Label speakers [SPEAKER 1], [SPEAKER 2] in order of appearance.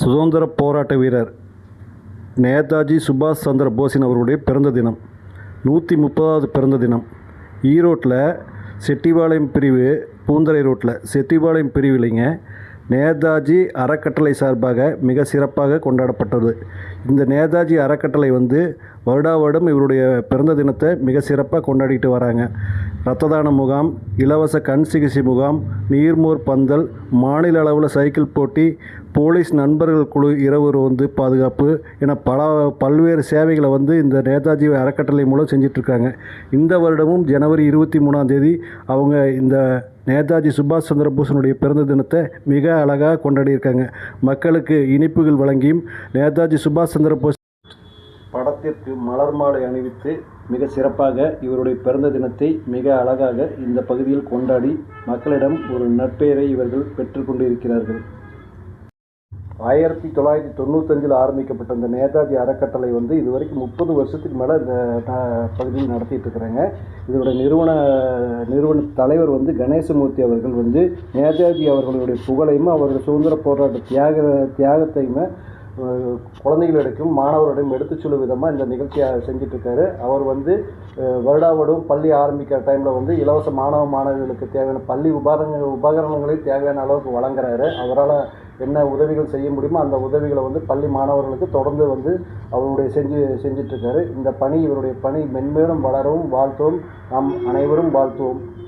[SPEAKER 1] சுதந்திர போராட்ட வீரர் நேதாஜி சுபாஷ் சந்திர போஸின் அவருடைய பிறந்த தினம் நூற்றி முப்பதாவது பிறந்த தினம். ஈரோட்டில் செட்டிபாளையம் பிரிவு பூந்தரை ரோட்டில் செட்டிபாளையம் பிரிவிலைங்க நேதாஜி அறக்கட்டளை சார்பாக மிக சிறப்பாக கொண்டாடப்பட்டது. இந்த நேதாஜி அறக்கட்டளை வந்து வருடா வருடம் இவருடைய பிறந்த தினத்தை மிக சிறப்பாக கொண்டாடிட்டு வராங்க. இரத்த தான முகாம் இலவச கண் சிகிச்சை முகாம் நீர்மோர் பந்தல் மாநில அளவில் சைக்கிள் போட்டி போலீஸ் நண்பர்கள் குழு இரவு வந்து பாதுகாப்பு என பல பல்வேறு சேவைகளை வந்து இந்த நேதாஜி அறக்கட்டளை மூலம் செஞ்சிட்ருக்காங்க. இந்த வருடமும் ஜனவரி இருபத்தி மூணாம் தேதி அவங்க இந்த நேதாஜி சுபாஷ் சந்திரபோஸனுடைய பிறந்த தினத்தை மிக அழகாக கொண்டாடியிருக்காங்க. மக்களுக்கு இனிப்புகள் வழங்கியும் நேதாஜி சுபாஷ் சந்திர போஸ் படத்திற்கு மலர் மாலை அணிவித்து மிக சிறப்பாக இவருடைய பிறந்த தினத்தை மிக அழகாக இந்த பகுதியில் கொண்டாடி மக்களிடம் ஒரு நற்பெயரை இவர்கள் பெற்றுக்கொண்டிருக்கிறார்கள் ஆயிரத்தி தொள்ளாயிரத்தி தொண்ணூத்தஞ்சில் ஆரம்பிக்கப்பட்ட இந்த நேதாஜி அறக்கட்டளை வந்து இது வரைக்கும் முப்பது வருஷத்துக்கு மேலே இந்த த- பகுதியில் நடத்திட்டு இருக்கிறாங்க. இதோட நிறுவன நிறுவன தலைவர் வந்து கணேசமூர்த்தி அவர்கள் வந்து நேதாஜி அவர்களுடைய புகழையும் அவருடைய சுதந்திர போராட்ட தியாக தியாகத்தையுமே அஹ், குழந்தைகளிடக்கும் மாணவர்களிடம் எடுத்துச் சொல்லும் விதமாக இந்த நிகழ்ச்சியை செஞ்சுட்டு இருக்காரு. அவர் வந்து வருடாவடும் பள்ளி ஆரம்பிக்கிற டைமில் வந்து இலவச மாணவ மாணவிகளுக்கு தேவையான பள்ளி உபகரண உபகரணங்களையும் தேவையான அளவுக்கு வழங்குறாரு. அவரால் என்ன உதவிகள் செய்ய முடியுமோ அந்த உதவிகளை வந்து பள்ளி மாணவர்களுக்கு தொடர்ந்து வந்து அவருடைய செஞ்சு செஞ்சிட்ருக்காரு. இந்த பணி இவருடைய பணி மென்மேலும் வளரவும் வாழ்த்துவோம் நாம் அனைவரும் வாழ்த்துவோம்.